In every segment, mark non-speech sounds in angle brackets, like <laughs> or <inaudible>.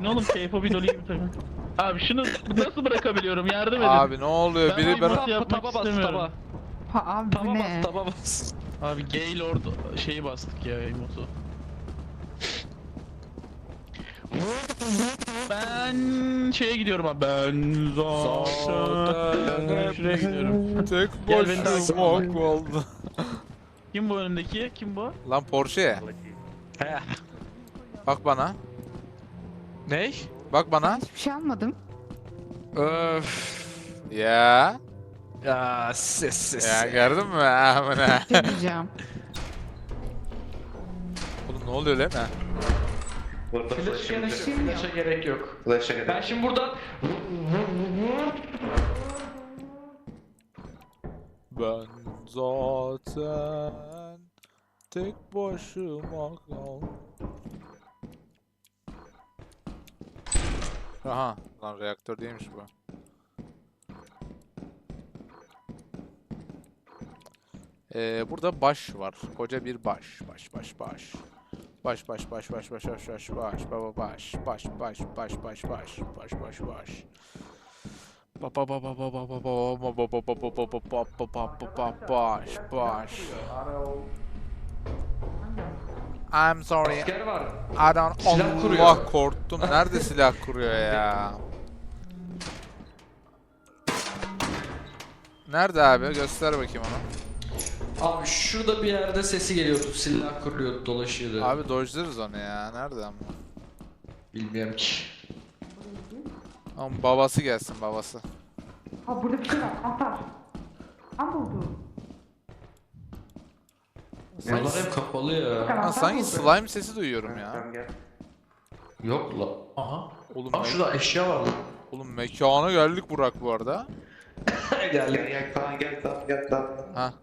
Ne oğlum bir dolu gibi takım. Abi şunu nasıl bırakabiliyorum yardım edin. Abi ne oluyor? Ben Biri ben... nasıl yapmak taba bas istemiyorum. taba. Ha abi bu Taba ne? bas taba bas. Abi Gaylord şeyi bastık ya emotu. Ben şeye gidiyorum abi. Ben zaten şuraya gidiyorum. Tek Gel beni başıma al. kaldı. Kim bu önümdeki? Kim bu? Lan Porsche. He. Bak bana. Ney? Bak bana. Hiçbir şey almadım. Öf. Ya. Ya ses ses. Ya gördün mü? Amına. Ne diyeceğim? Oğlum ne oluyor lan? Ha. Burada Flash flash'ım gerek, yok. flash'a gerek yok. Flash'a gerek Ben şimdi buradan Ben zaten tek başıma kaldım. Aha lan reaktör değilmiş bu. Ee, burada baş var. Koca bir baş. Baş baş baş. Baş baş baş baş baş baş baş baş baba baş baş baş baş baş baş baş baş baş Ba ba ba ba ba ba ba ba ba ba ba ba ba ba ba ba ba ba ba baş baş I'm sorry asker var. I don't Silah kuruyor. Allah korktum. Nerede silah kuruyor ya? Nerede abi? Göster bakayım onu. Abi şurada bir yerde sesi geliyordu. Silah kuruyordu, dolaşıyordu. Abi dojlarız onu ya. Nerede ama? Bilmiyorum ki. Ama babası gelsin babası. Ha burada bir şey var. Anahtar. Tam buldu. Bunlar hep kapalı ya. Lan sanki slime sesi duyuyorum ya. Tamam gel. Yok la. Aha. Oğlum, Aa me- şurada eşya var lan. oğlum mekana geldik Burak bu arada. <laughs> Gel gel tamam gel tamam gel tamam. Ha.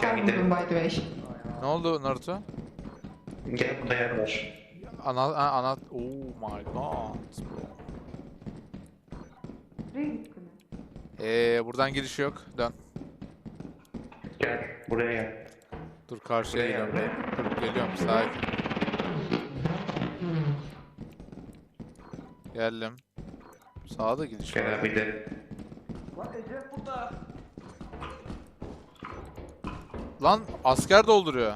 Gel gidelim. buldum by the way. Ne oldu Naruto? Gel burada yer var. Ana ana, ana oh my god. Buraya gittin. Ee buradan giriş yok. Dön. Gel buraya gel. Dur karşıya geliyorum. Dur geliyorum sakin. Geldim. Sağda gidiş var. Gel abi gidelim. Lan asker dolduruyor.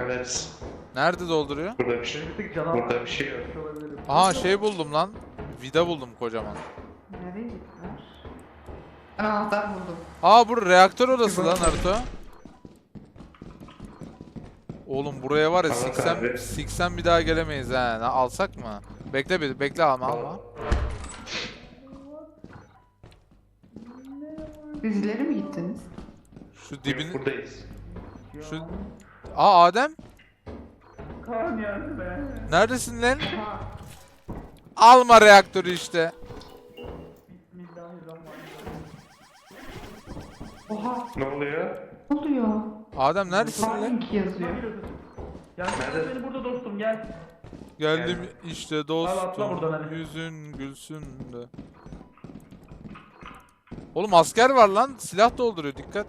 Evet. Nerede dolduruyor? Burada bir şey Burada bir şey yok. Aha şey buldum lan. Vida buldum kocaman. Nereye gittiler? Ben anahtar buldum. Aa bu reaktör odası lan Naruto. Oğlum buraya var ya Evet siksen, abi. siksen bir daha gelemeyiz ha. Alsak mı? Bekle bir bekle alma alma. Siz ileri mi gittiniz? Şu Dibin... dibini... Buradayız. Şu... Aa Adem. Kaan yardım be. Neredesin lan? Alma reaktörü işte. Oha. Ne oluyor? Ne oluyor? Adem neredesin lan? Farming yazıyor. Gel Nerede? beni burada dostum gel. Geldim işte atla dostum. buradan hadi. Yüzün gülsün de. Oğlum asker var lan. Silah dolduruyor dikkat.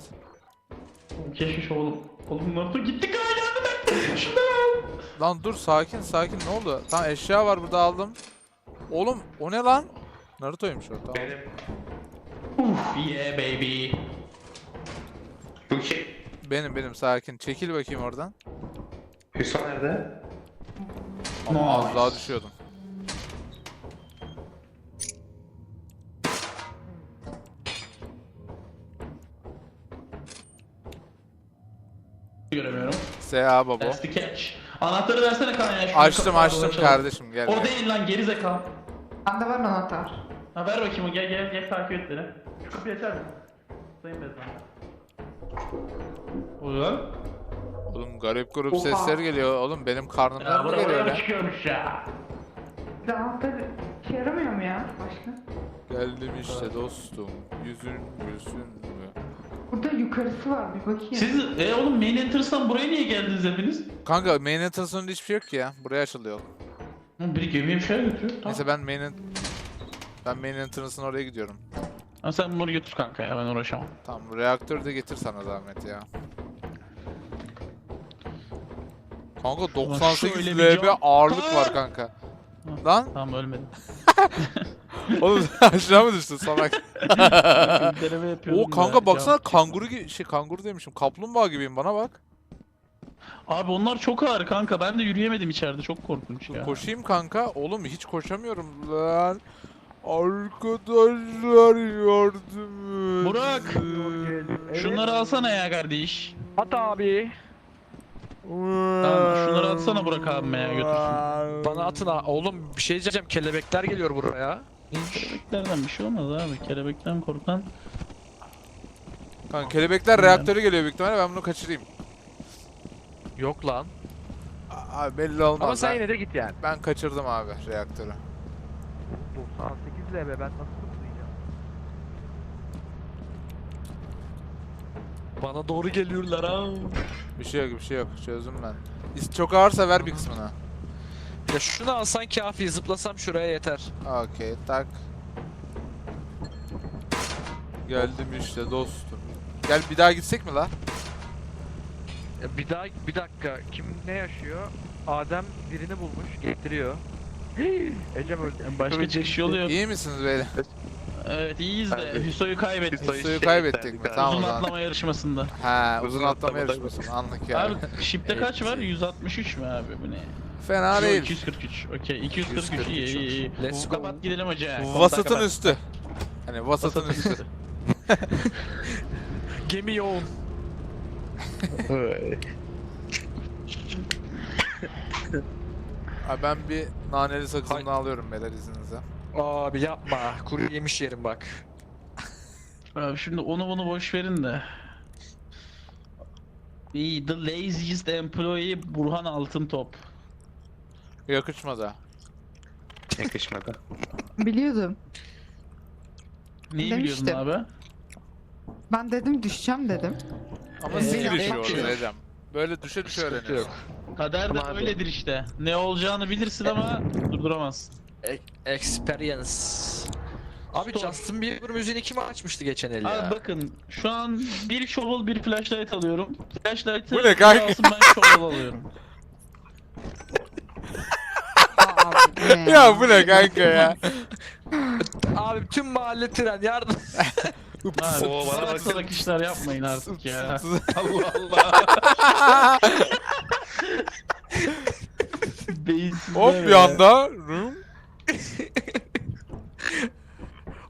Oğlum Keşmiş oğlum. Oğlum Naruto gitti Kaan yardım <laughs> et. Şundan al. Lan dur sakin sakin ne oldu? Tamam eşya var burada aldım. Oğlum o ne lan? Naruto'ymuş o tamam. Benim. Uf yeah baby. Bu şey. Benim benim sakin. Çekil bakayım oradan. Hüsnü nerede? Ama az daha düşüyordum. Göremiyorum. S.A. babo. That's the catch. Anahtarı versene Kaan ya. şunu Açtım açtım dolaşalım. kardeşim gel. O gel. değil lan geri zekalı. Bende var anahtar. Ha ver bakayım o gel gel gel takip et beni. Şu kapıyı açar mısın? Sayın Bezdan. Ulan. Oğlum garip grup Oha. sesler geliyor. Oğlum benim karnımdan Ya mı geliyor lan? çıkıyormuş ya? Bir anahtar işe yaramıyor mu ya? Başka? Geldim işte dostum. Yüzün gülsün mü? Burada yukarısı var bir bakayım. Siz e oğlum main enteresan buraya niye geldiniz hepiniz? Kanka main enteresanında hiçbir şey yok ki ya. Buraya açılıyor. Hı, biri gemiye bir şey götürüyor. Tamam. Neyse ben main en- ben main enteresanına oraya gidiyorum. Ha, sen bunları götür kanka ya ben uğraşamam. Tamam reaktörü de getir sana zahmet ya. Kanka şöyle 98 bir LB cam- ağırlık var kanka. Lan Tamam ölmedim. <laughs> oğlum sen aşağı mı düştün salak? <laughs> Deneme yapıyordum O kanka ya, baksana cam- kanguru gibi şey kanguru demişim. Kaplumbağa gibiyim bana bak. Abi onlar çok ağır kanka. Ben de yürüyemedim içeride. Çok korkunç ya. Koşayım kanka. Oğlum hiç koşamıyorum lan. Arkadaşlar yardım edin. Burak! Şunları alsana ya kardeş. At abi. Tamam, şunları atsana Burak abime ya, götürsün. Bana atın ha. Oğlum bir şey diyeceğim. Kelebekler geliyor buraya. Kelebeklerden bir şey olmaz abi. Kelebekten korkan. Kanka kelebekler reaktörü geliyor büyük ihtimalle ben bunu kaçırayım. Yok lan. Abi belli olmaz. Ama sen ben, yine de git yani. ben kaçırdım abi reaktörü. 98 LB ben nasıl tutmayacağım? Bana doğru geliyorlar ha. Bir şey yok bir şey yok çözdüm ben. İs- Çok ağırsa ver bir kısmını. Ya şunu alsan kafi. Zıplasam şuraya yeter. Okey tak. Geldim işte dostum. Gel bir daha gitsek mi la? Ya bir daha bir dakika kim ne yaşıyor? Adem birini bulmuş getiriyor. <laughs> Ecem öldü. Başka çıkış şey yolu yok. İyi misiniz beyler? Evet iyiyiz de. Hüso'yu kaybettik. Hüso'yu Suyu şey kaybettik ettik mi? Tamam o Uzun zaman. atlama yarışmasında. Ha uzun Uzun atlama atlamada- yarışması anlık yani. Abi ship'te kaç var? 163 mü abi bu ne? Fena Yok, değil. 243. Okey 243 iyi iyi iyi. Let's go. Kapat gidelim hoca. Vasatın Kapat. üstü. Hani vasatın Vasatın üstü. <laughs> Gemi yoğun. Abi ben bir naneli sakızını alıyorum beyler izninizle. Abi yapma. Kuru yemiş yerim bak. Abi şimdi onu bunu boş verin de. İyi, the laziest employee Burhan Altıntop. Yakışmadı. Yakışmadı. Biliyordum. Neyi biliyordun Demiştim. abi? Ben dedim düşeceğim dedim. Ama Ee, sil yapmak düşüyor yok. Böyle düşe düşe Sıkıntı öğreniyorsun. yok. Kader de abi- öyledir işte. Ne olacağını bilirsin ama durduramazsın. E- experience. Abi Store. Justin Bieber müziğini kim açmıştı geçen el ya? Abi bakın şu an bir shovel bir flashlight alıyorum. Flashlight'ı Bu ne kanka? alsın ben shovel alıyorum. <laughs> Ne Ya bu ne kanka ya? <laughs> Abi tüm mahalle tren yardım. <laughs> Abi Oo, bana salak bakın. salak işler yapmayın artık ya. Allah Allah. <laughs> Hop bir ya. anda. Rum. <laughs>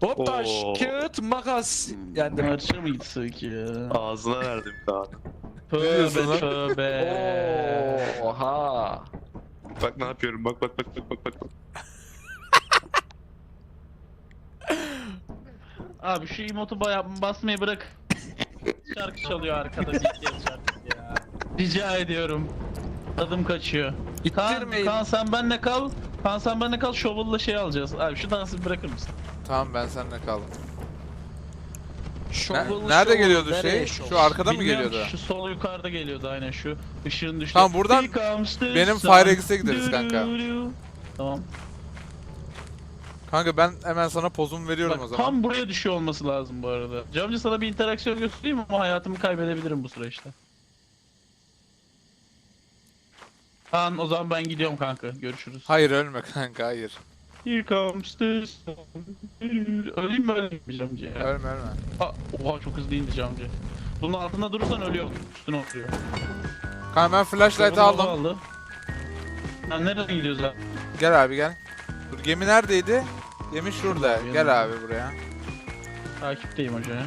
Hop taş, Oo. kağıt, makas. Yani Marşa mı gitsek ya? Ağzına verdim daha. diyorsun Tövbe lan? tövbe. Oha. Bak ne yapıyorum bak bak bak bak bak bak. bak. <laughs> Abi şu emotu baya- basmayı bırak. Şarkı çalıyor arkada bir kez şarkı ya. Rica ediyorum. Tadım kaçıyor. Kaan, İttirmeyin. Kaan sen benle kal. Kaan sen benle kal. Shovel'la şey alacağız. Abi şu dansı bırakır mısın? Tamam ben seninle kaldım. Ne- nerede shovel, geliyordu şey? Şu arkada mı Bilmiyorum, geliyordu? Şu sol yukarıda geliyordu aynen şu. Işığın düştü. Tamam, buradan benim sun. Firex'e gideriz kanka. Tamam. Kanka ben hemen sana pozumu veriyorum Bak, o zaman. tam buraya düşüyor olması lazım bu arada. Camcı sana bir interaksiyon göstereyim ama hayatımı kaybedebilirim bu süreçte. Kaan o zaman ben gidiyorum kanka. Görüşürüz. Hayır ölme kanka hayır. Here comes the sun. Öleyim mi öleyim mi camcı ya? Ölme ölme. Aa, oha çok hızlı indi camcı. Bunun altında durursan ölüyor. Üstüne oturuyor. Kanka ben flashlight Bunu aldım. aldı. Lan nereden gidiyoruz abi? Gel abi gel. Dur gemi neredeydi? Gemi şurada. Yanımda. Gel abi buraya. Takipteyim hoca ya.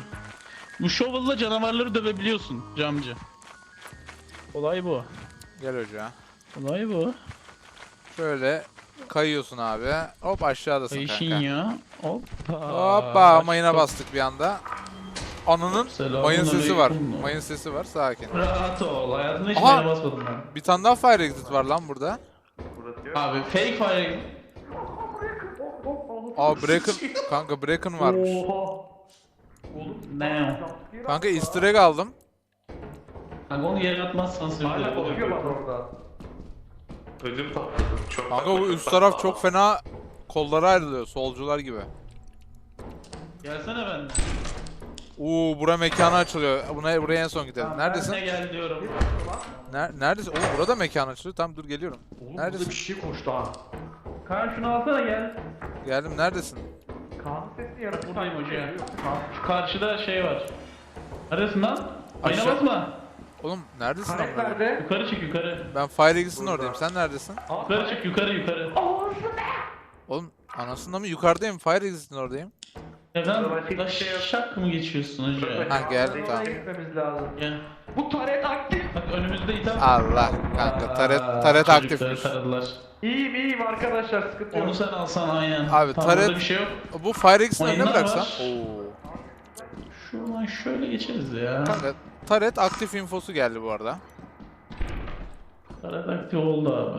Bu shovel'la canavarları dövebiliyorsun camcı. Olay bu. Gel hoca. Olay bu. Şöyle kayıyorsun abi. Hop aşağıdasın Ayşin kanka. ya. Hoppa. Hoppa mayına bastık bir anda. Ananın Selamun mayın sesi var. aleyküm. Mayın sesi var sakin. Rahat ol. Hayatımda hiç Aha! mayına basmadım ben. Bir tane daha fire exit var lan burada. Abi fake fire. Aa Bracken kanka Bracken varmış. Ne? Kanka easter egg aldım. Kanka onu yere atmazsan sevinirim. Ödüm patladı. Çok Kanka bu üst taraf çok fena kollara ayrılıyor solcular gibi. Gelsene ben. Oo bura mekanı açılıyor. Buna buraya en son gidelim. Neredesin? Ben de gel diyorum. Ner neredesin? Oo burada mekan açılıyor. Tamam dur geliyorum. Oğlum Neredesin? burada bir şey koştu ha. Kaan şunu alsana gel. Geldim neredesin? Kaan sesi yaratık. Buradayım hoca. Şu karşıda şey var. Neredesin lan? Ayna Aşağı- basma. Oğlum neredesin lan? Nerede? Yukarı çık yukarı. Ben Fire Eagles'ın oradayım. Sen neredesin? Yukarı çık yukarı yukarı. Oğlum anasında mı? Yukarıdayım. Fire Eagles'ın oradayım. Neden? Da şak mı geçiyorsun hoca? Ha geldim tamam. gitmemiz lazım. Gel. Bu taret aktif. Bak önümüzde itham. Allah kanka taret taret çocukları aktifmiş. taradılar. İyiyim iyiyim arkadaşlar sıkıntı yok. Onu sen alsan aynen. Abi, Tamam, taret- bir şey yok. Bu Fire Eagles'ın önüne Mayınlar bıraksam. var. Oo. Şuradan şöyle geçeriz ya. Kanka taret aktif infosu geldi bu arada. Taret aktif oldu abi.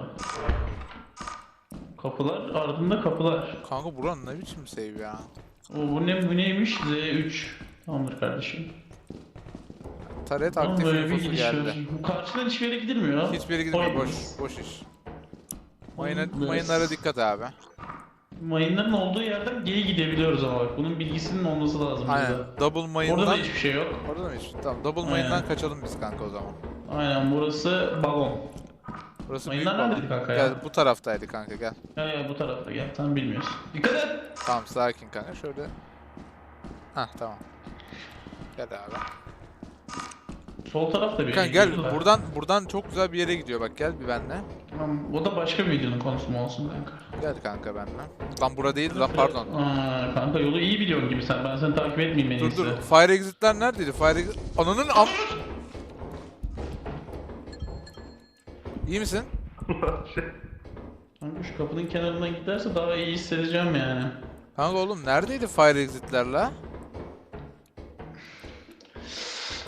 Kapılar ardında kapılar. Kanka buranın ne biçim save ya. O bu ne bu neymiş? Z3. Tamamdır kardeşim. Taret Tamam aktif böyle bir infosu gidiş geldi. Bu karşıdan hiçbir yere gidilmiyor. Hiçbir yere gidemiyor boş boş iş. Mayına, mayınlara dikkat abi. Mayınların olduğu yerden geri gidebiliyoruz ama bak bunun bilgisinin olması lazım Aynen. burada. Double Orada da mayından. hiçbir şey yok. Orada mı hiç? Tamam double Aynen. mayından kaçalım biz kanka o zaman. Aynen burası balon. Burası Mayınlar büyük balon. neredeydi kanka ya? Gel bu taraftaydı kanka gel. Ya ya bu tarafta gel tam bilmiyorsun. Dikkat et. Tamam sakin kanka şöyle. Hah tamam. Gel abi. Sol tarafta bir Kanka gel gidiyorlar. buradan buradan çok güzel bir yere gidiyor bak gel bir benle. Tamam, o da başka bir videonun konusu mu olsun kanka? Gel kanka benle. Lan bura değil lan pardon. Aa, kanka yolu iyi biliyorsun gibi sen. Ben seni takip etmeyeyim en Dur iyisi. dur. Fire exit'ler neredeydi? Fire exit... Ananın am... İyi misin? <laughs> Kanka şu kapının kenarından giderse daha iyi hissedeceğim yani. Kanka oğlum neredeydi fire exit'ler la?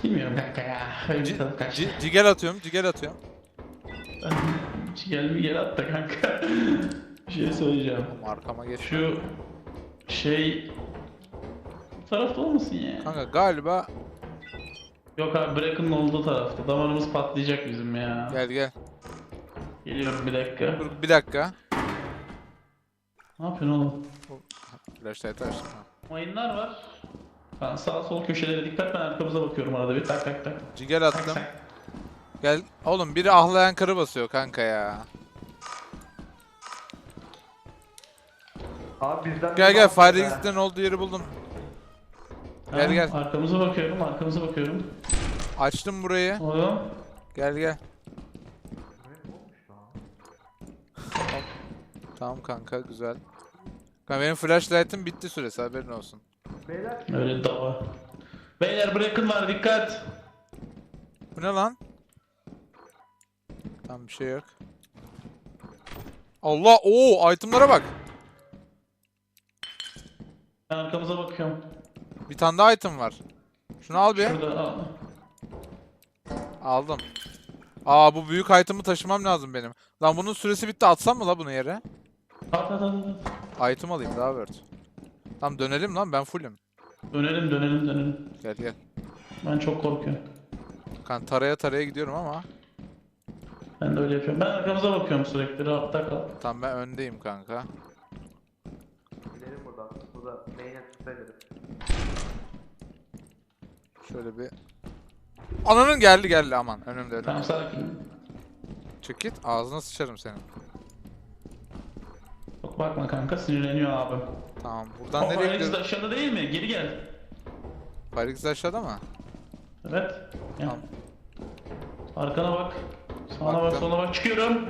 Bilmiyorum kanka ya. Öyle bir tadı kaçtı. C- cigel atıyorum, cigel atıyorum. Gel bir yere at da kanka. bir şey söyleyeceğim. Arkama geç. Şu şey bu tarafta olmasın ya. Kanka galiba Yok abi Bracken'ın olduğu tarafta. Damarımız patlayacak bizim ya. gel gel. Geliyorum bir dakika. Dur bir dakika. Ne yapıyorsun oğlum? Flashlight açtım. ha. Mayınlar var. Ben sağ sol köşelere dikkat ben arkamıza bakıyorum arada bir tak tak tak. Cigel attım. tak. Gel. Oğlum biri ahlayan karı basıyor kanka ya. Abi bizden Gel gel fire be. exit'lerin olduğu yeri buldum. Gel, Tamam, gel. Arkamıza bakıyorum arkamıza bakıyorum. Açtım burayı. Oğlum. Gel gel. Tamam kanka güzel. Kanka benim flashlight'ım bitti süresi haberin olsun. Öyle dava. Beyler Bracken var dikkat. Bu ne lan? Tam bir şey yok. Allah o itemlara bak. Ben arkamıza bakıyorum. Bir tane daha item var. Şunu al bir. Şurada al. Aldım. Aa bu büyük item'ı taşımam lazım benim. Lan bunun süresi bitti atsam mı la bunu yere? At at at at. Item alayım daha word. Tamam dönelim lan ben fullüm. Dönelim dönelim dönelim. Gel gel. Ben çok korkuyorum. Kan taraya taraya gidiyorum ama. Ben de öyle yapıyorum. Ben arkamıza bakıyorum sürekli rahatta kal. Tamam ben öndeyim kanka. Gidelim buradan. Burada main'e tutabiliriz. Şöyle bir. Ananın geldi geldi aman önümde önümde. Tamam sakin. Çık git ağzına sıçarım senin. Çok bakma kanka sinirleniyor abim. Tamam buradan O nereye de gidiyoruz? aşağıda değil mi? Geri gel. Firexit aşağıda mı? Evet. Gel. Tamam. Arkana bak. Sağına bak, Baktım. sola bak. Çıkıyorum.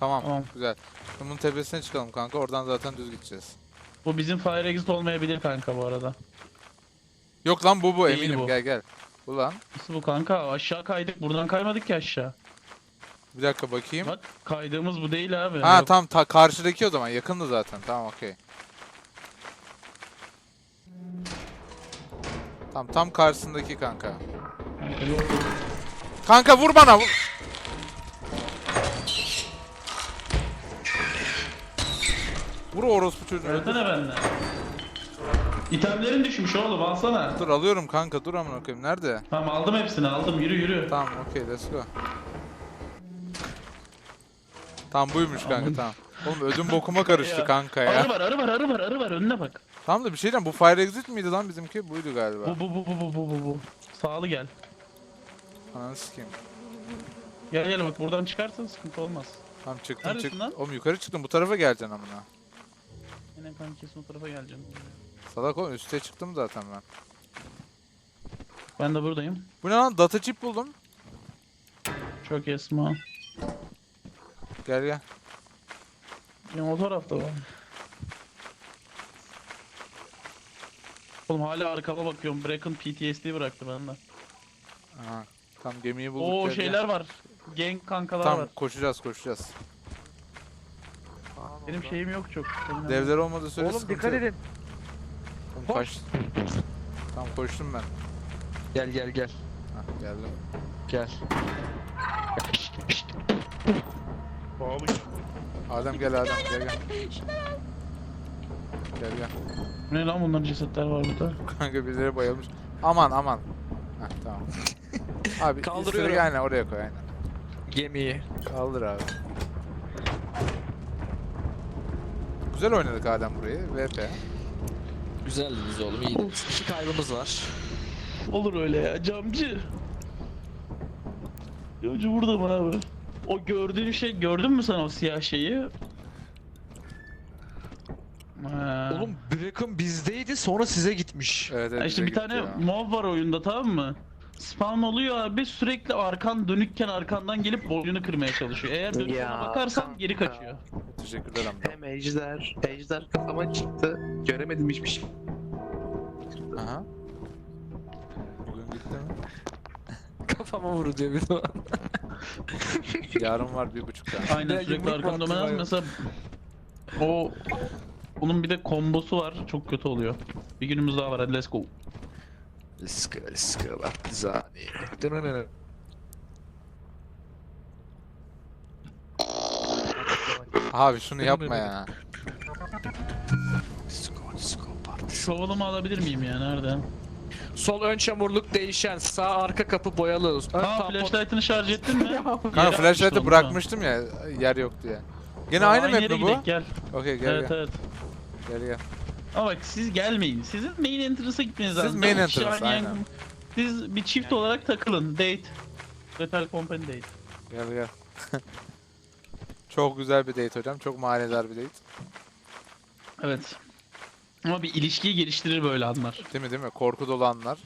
Tamam, Tamam. güzel. Bunun tepesine çıkalım kanka oradan zaten düz gideceğiz. Bu bizim fire exit olmayabilir kanka bu arada. Yok lan bu bu Değil eminim bu. gel gel. Bu lan. Nasıl bu kanka? Aşağı kaydık. Buradan kaymadık ki aşağı. Bir dakika bakayım. Bak kaydığımız bu değil abi. Ha Yok. tam ta karşıdaki o zaman yakındı zaten. Tamam okey. Tam tam karşısındaki kanka. Kanka, vur bana vur. Vur orospu çocuğu. Öğretene benden. İtemlerin düşmüş oğlum alsana. Dur alıyorum kanka dur amına koyayım. Nerede? Tamam aldım hepsini aldım yürü yürü. Tamam okey let's go. Tamam buymuş kanka Tamam. Oğlum ödüm bokuma karıştı Ya. kanka Arı ya. var arı var arı var arı var önüne bak. Tamam da bir şey diyeceğim. Bu Fire Exit miydi lan bizimki? Buydu galiba. Bu bu bu bu bu bu bu bu. Sağlı gel. Ananı sikeyim. Gel gel bak buradan çıkarsan sıkıntı olmaz. Tamam çıktım Neredesin çık. lan? Oğlum yukarı çıktım. Bu tarafa geleceksin amına. Yine kanka kesin o tarafa geleceğim. Salak oğlum üste çıktım zaten ben. Ben de buradayım. Bu ne lan? Data chip buldum. Çok esma. Gel gel. Ya o tarafta var. Oğlum hala arkama bakıyorum. Bracken PTSD bıraktı bende. Aha. Tam gemiyi bulduk. Oo gel, gel. şeyler var. Gang kankalar Tamam var. koşacağız koşacağız. Benim şeyim yok çok. Benim Devler olmadığı sürece Oğlum sıkıntı dikkat edin. Oğlum kaç. Tamam koştum ben. Gel gel gel. Hah geldim. Gel. Bağlı. Adem gel Adem gel gel. Gel gel. Ne lan bunların cesetler var burada. Kanka birileri bayılmış. Aman aman. Heh tamam. <laughs> Abi Kaldırıyorum. istediği aynen oraya koy aynen. Gemiyi. Kaldır abi. Güzel oynadık Adem burayı. VP. Güzeldiniz oğlum iyi. İki kaybımız var. Olur öyle ya camcı. Camcı burada mı abi? O gördüğün şey gördün mü sen o siyah şeyi? Ha. Oğlum Bracken bizdeydi sonra size gitmiş. Evet, evet işte bize bir gitti tane ya. mob var oyunda tamam mı? Spawn oluyor abi sürekli arkan dönükken arkandan gelip boynunu kırmaya çalışıyor. Eğer dönüp Ya, bakarsan kanka. geri kaçıyor. Teşekkürler amca. Hem ejder. Ejder kafama çıktı. Göremedim hiçbir şey. Aha. Bugün gitti mi? <laughs> Kafama vurdu diyor bir de. <laughs> Yarın var bir buçukta. Aynen Ne, sürekli yumruk dönmez var. mesela o onun bir de kombosu var çok kötü oluyor. Bir günümüz daha var hadi let's go. Let's go let's go Partizani. Dınınını. Abi şunu yapma ya. Let's go let's go Partizani. Şovalımı alabilir miyim ya nerede? Sol ön çamurluk değişen, sağ arka kapı boyalı. Ön Aa tampon- flashlight'ını şarj ettin mi? <laughs> Kanka Yere flashlight'ı bırakmıştım ya yer yok diye. Gene Aa, aynı map yere mi bu? gidelim, Gel. Okey gel evet gel. evet. Gel gel. Ama bak siz gelmeyin. Sizin main entrance'a gitmeniz Siz lazım. main Dört kişi entrance, aynı aynen. Siz bir çift olarak takılın. Date. Metal Company date. Gel gel. <laughs> Çok güzel bir date hocam. Çok manidar bir date. Evet. Ama bir ilişkiyi geliştirir böyle anlar. Değil mi değil mi? Korku dolu anlar.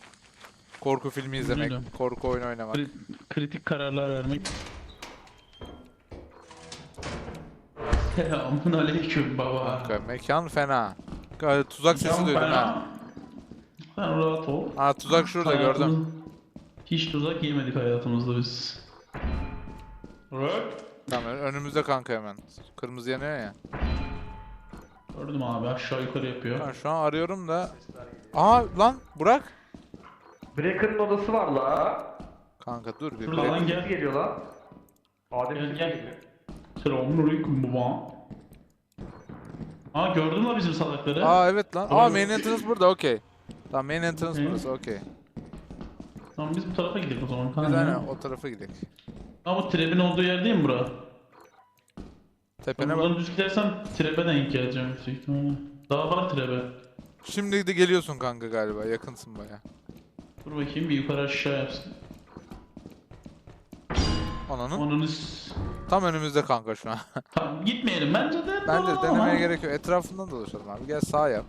Korku filmi izlemek, korku oyunu oynamak. Kri- kritik kararlar vermek. Selamun aleyküm baba. Kanka, mekan fena. Kanka, Tuzak sesi duydum ha. Sen rahat ol. Aa tuzak şurada gördüm. Hayatımız- Hiç tuzak yemedik hayatımızda biz. Bırak. Tamam önümüzde kanka hemen. Kırmızı yanıyor ya. Gördüm abi aşağı yukarı yapıyor. Ben şu an arıyorum da. Aa lan Burak. Breaker'ın odası var la. Kanka dur bir. Bir- lan gel. geliyor lan. Adem Gel, gel. geliyor. Selamun aleyküm baba. Aa gördün mü bizim salakları? Aa evet lan. Aa main entrance burada okey. Tamam main entrance Hı. burası okey. Tamam biz bu tarafa gidelim o zaman. Biz Tamam. o tarafa gidelim. Ama bu trebin olduğu yer değil mi bura? Tepene buradan bak. düz gidersem trebe denk geleceğim yüksek ihtimalle. Daha var trebe. Şimdi de geliyorsun kanka galiba. Yakınsın baya. Dur bakayım bir yukarı aşağı yapsın. Ananın. Onun Tam önümüzde kanka şu an. <laughs> Tamam gitmeyelim bence de. Bence Ama- denemeye gerek yok. Etrafından dolaşalım abi. Gel sağ yap.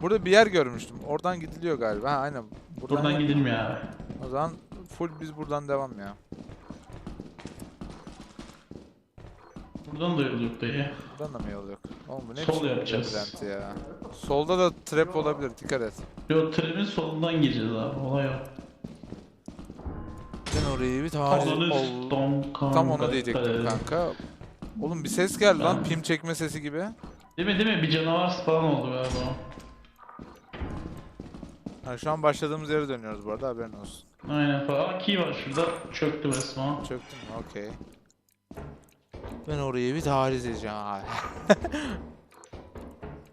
Burada bir yer görmüştüm. Oradan gidiliyor galiba. Ha aynen. Buradan gidilmiyor abi. O zaman full biz buradan devam ya. Buradan da yol yok dayı. Buradan da mı yol yok? Oğlum bu ne Sol biçim yapacağız. labirent ya. Solda da trap olabilir. Dikkat et. Yo trebin solundan gireceğiz abi. Olay o. Ben orayı bir tarih ol. kanka. Tam onu diyecektim kanka. Oğlum bir ses geldi lan. Pim çekme sesi gibi. Değil mi değil mi? Bir canavar spawn oldu galiba. Ha, şu an başladığımız yere dönüyoruz bu arada haberin olsun. Aynen falan. Aa, key var şurada. Çöktü resmen. Çöktün mü? Okey. Ben orayı bir tarih edeceğim abi. <laughs>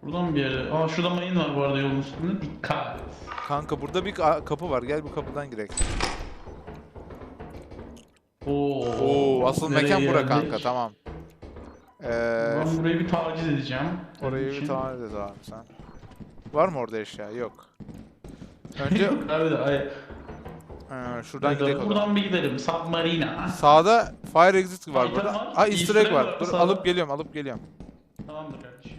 Buradan bir yere. Aa şurada mayın var bu arada yolun üstünde. Dikkat. Kanka burada bir ka- kapı var. Gel bu kapıdan girek. Oo. Oo asıl nereye mekan bura geldik? kanka tamam. Ee, Ben burayı bir taciz edeceğim. orayı bir tamir et abi sen. Var mı orada eşya? Yok. Önce <laughs> Abi de ay. Ee, şuradan gidelim. o zaman. Buradan bir gidelim. Submarina. Sağda fire exit var burada. var, Aa easter egg var. Dur sağda. alıp geliyorum alıp geliyorum. Tamamdır kardeşim.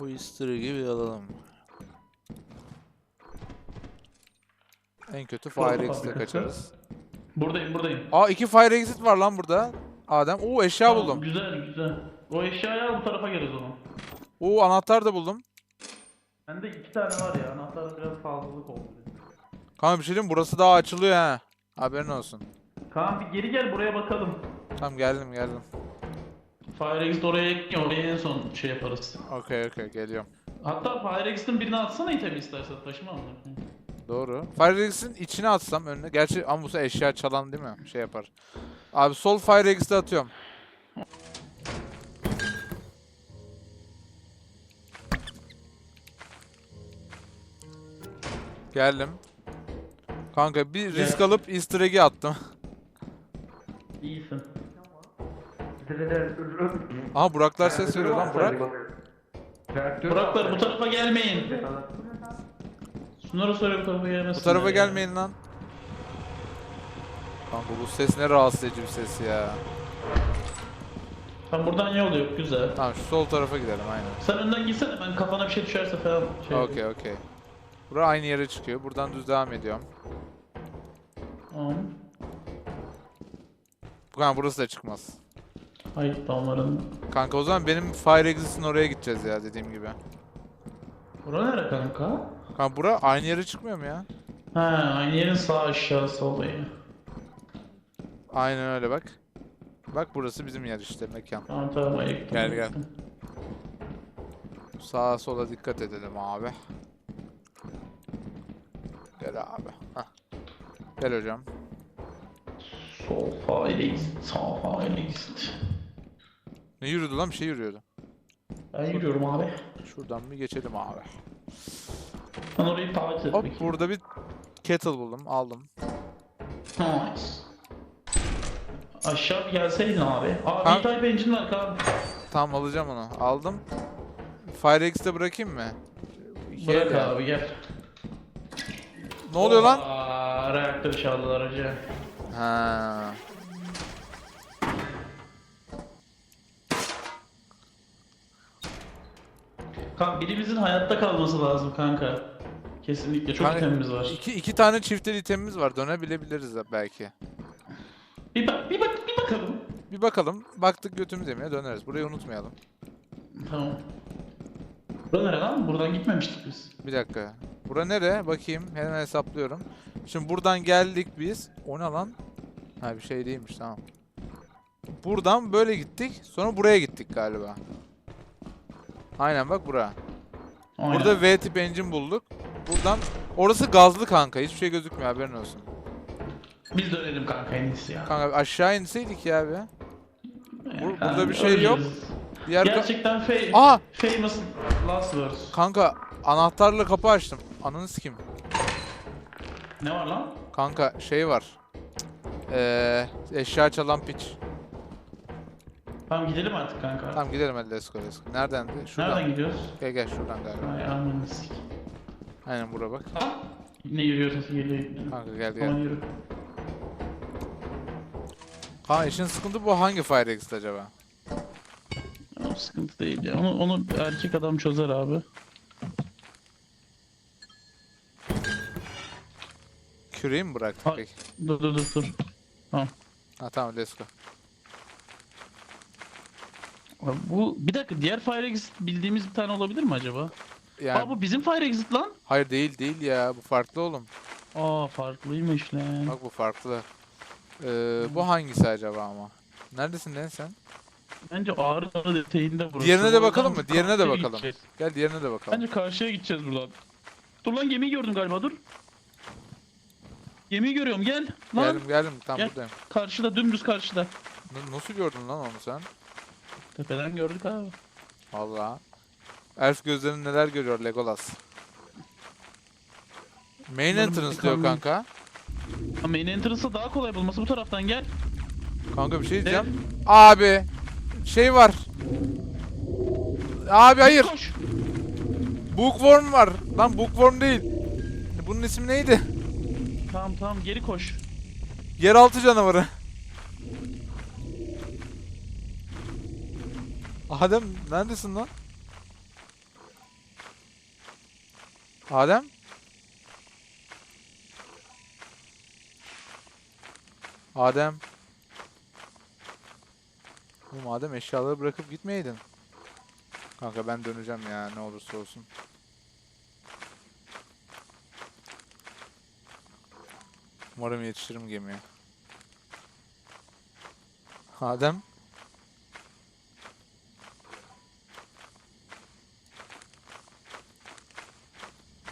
Bu easter egg'i bir alalım. En kötü fire exit'e fabrikası. kaçarız. Buradayım buradayım. Aa iki fire exit var lan burada. Adem. Oo eşya Tamam, buldum. Güzel güzel. O eşyayı al bu tarafa gel o zaman. Oo anahtar da buldum. Bende iki tane var ya. Anahtar biraz fazlalık oldu. Kanka bir şey diyeyim burası daha açılıyor ha. Haberin olsun. Kaan bir geri gel buraya bakalım. Tamam geldim geldim. Fire Exit oraya ekliyor. Oraya en son şey yaparız. Okey okey geliyorum. Hatta Fire Exit'in birini atsana itemi istersen taşıma mı? Doğru. Fire exit'in içine atsam önüne. Gerçi ama bu eşya çalan değil mi? Şey yapar. Abi sol fire exit'e atıyorum. Geldim. Kanka bir risk alıp easter egg'i attım. <laughs> İyisin. Aha Buraklar ses veriyor lan Burak. Buraklar bu tarafa gelmeyin. Şunlara söyle bu tarafa gelmesin. Bu tarafa gelmeyin lan. Kanka bu ses ne rahatsız edici bir ses ya. Tam buradan yol yok güzel. Tamam şu sol tarafa gidelim aynen. Sen önden gitsene ben kafana bir şey düşerse falan şey Okey okey. Bura aynı yere çıkıyor. Buradan düz devam ediyorum. Tamam. Kanka burası da çıkmaz. Hayır damların. Kanka o zaman benim fire exit'in oraya gideceğiz ya dediğim gibi. Bura nere kanka? Kanka bura aynı yere çıkmıyor mu ya? Ha aynı yerin sağ aşağısı olayı. Aynen öyle bak. Bak burası bizim yer işte mekan. Tamam tamam ayıktım. Gel, gel. Sağa sola dikkat edelim abi. Gel abi. Hah. Gel hocam. Sol fire exit, sağ fire exit. Ne yürüdü lan bir şey yürüyordu. Ben yürüyorum abi. Şuradan bir geçelim abi. Ben orayı takip et Hop burada bir kettle buldum aldım. Nice. Aşağı bir gelseydin abi. Abi Kan- E-Type engine var kan. Tamam alacağım onu. Aldım. Fire exit'e bırakayım mı? Bırak el ya. abi gel. Ne oluyor lan? Aa, reaktör çaldılar hacı. Ha. Kan birimizin hayatta kalması lazım kanka. Kesinlikle çok Kanka, itemimiz var. İki, iki tane çiftel itemimiz var. Dönebilebiliriz de belki. Bir bak bir bak bir bakalım. Bir bakalım. Baktık götümüz yemeye döneriz. Burayı unutmayalım. Tamam. Bura nere lan? Buradan gitmemiştik biz. Bir dakika. Bura nere? Bakayım. Hemen hesaplıyorum. Şimdi buradan geldik biz. O ne lan? Ha bir şey değilmiş tamam. Buradan böyle gittik. Sonra buraya gittik galiba. Aynen bak bura. Aynen. Burada V tip engine bulduk. Buradan orası gazlı kanka. Hiçbir şey gözükmüyor haberin olsun. Biz dönelim kanka en iyisi ya. Kanka aşağı inseydik ya be. Yani burada bir şey öleceğiz. yok. Diğer Gerçekten fa- Aa famous last words. kanka anahtarla kapı açtım. Ananı sikim. Ne var lan? Kanka şey var. Eee eşya çalan piç. Tamam gidelim artık kanka. Tamam gidelim hadi let's go let's go. Neredendi? Şuradan. Nereden gidiyoruz? Gel gel şuradan galiba. Ay aman sik. Aynen bura bak. Tamam. Yine yürüyor sesi geliyor. Kanka gel Tamam gel. yürü. Ha işin sıkıntı bu hangi fire exit acaba? Sıkıntı değil ya. Onu, onu erkek adam çözer abi. Küreği mi bıraktık Ha- peki? Dur dur dur dur. Ha tamam let's go. Abi Bu bir dakika diğer Fire Exit bildiğimiz bir tane olabilir mi acaba? Yani Aa bu bizim Fire Exit lan. hayır değil değil ya bu farklı oğlum. Aa farklıymış lan. Bak bu farklı. Ee, bu hangisi acaba ama? Neredesin lan sen? Bence Ağrı detayında burası. Diğerine de bakalım mı? Diğerine de karşıya bakalım. gideceğiz. Gel diğerine de bakalım. Bence karşıya gideceğiz buradan. Dur lan gemiyi gördüm galiba dur. Gemiyi görüyorum gel. Lan Geldim geldim tam Gel. buradayım. karşıda dümdüz karşıda. N- nasıl gördün lan onu sen? Tepeden gördük abi. Valla. Elf gözlerin neler görüyor Legolas. Main Umarım entrance diyor mükemmel. kanka. Main entrance'ı daha kolay bulması bu taraftan gel. Kanka bir şey diyeceğim. Abi şey var. Abi hayır. Koş. Bookworm var. Lan bookworm değil. Bunun ismi neydi? Tamam tamam geri koş. Yeraltı canavarı. Adem neredesin lan? Adem? Adem. Oğlum Adem eşyaları bırakıp gitmeydin. Kanka ben döneceğim ya ne olursa olsun. Umarım yetişirim gemiye. Adem.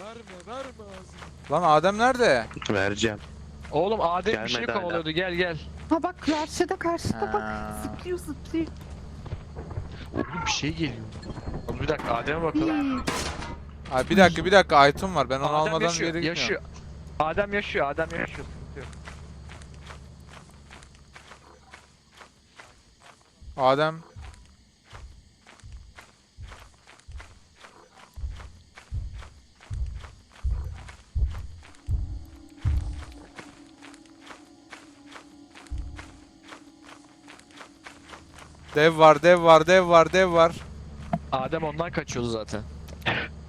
Verme verme ağzını. Lan Adem nerede? Vereceğim. Oğlum Adem bir şey hala. kovalıyordu gel gel. Ha bak karşıda karşıda bak. Ha. Zıplıyor zıplıyor. Oğlum bir şey geliyor. Oğlum bir dakika Adem'e bakalım. Ay bir dakika bir dakika item var. Ben onu Adem almadan yaşıyor, yere gitmiyorum. yaşıyor. Adem yaşıyor, Adem yaşıyor. sıkıntı yok. Adem. Dev var, dev var, dev var, dev var. Adem ondan kaçıyordu zaten.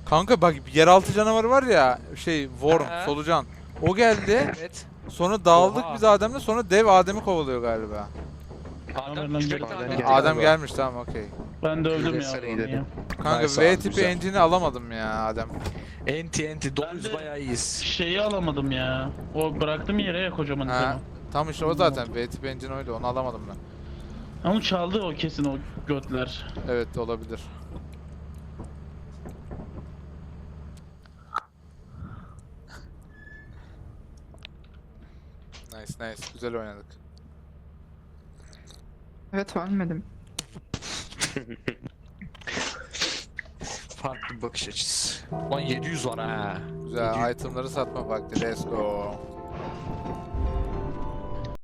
Kanka bak yeraltı canavarı var ya, şey worm, solucan. O geldi. Evet. Sonra dağıldık Oha. biz Adem'le. Sonra dev Adem'i kovalıyor galiba. Adem Adem gelmiş tamam okey. Ben de öldüm ya. Ya. Kanka Nice V abi, tipi güzel. engine'i alamadım ya Adem. Enti enti Ben de- bayağı iyiyiz. Şeyi alamadım ya. O bıraktım yere ya kocaman Ha, tam işte o zaten V tipi engine oydu onu alamadım ben. Ama çaldı o kesin o götler. Evet olabilir. nice nice güzel oynadık. Evet ölmedim. <laughs> Farklı bakış açısı. Lan 700 var ha. Güzel itemları satma vakti let's go.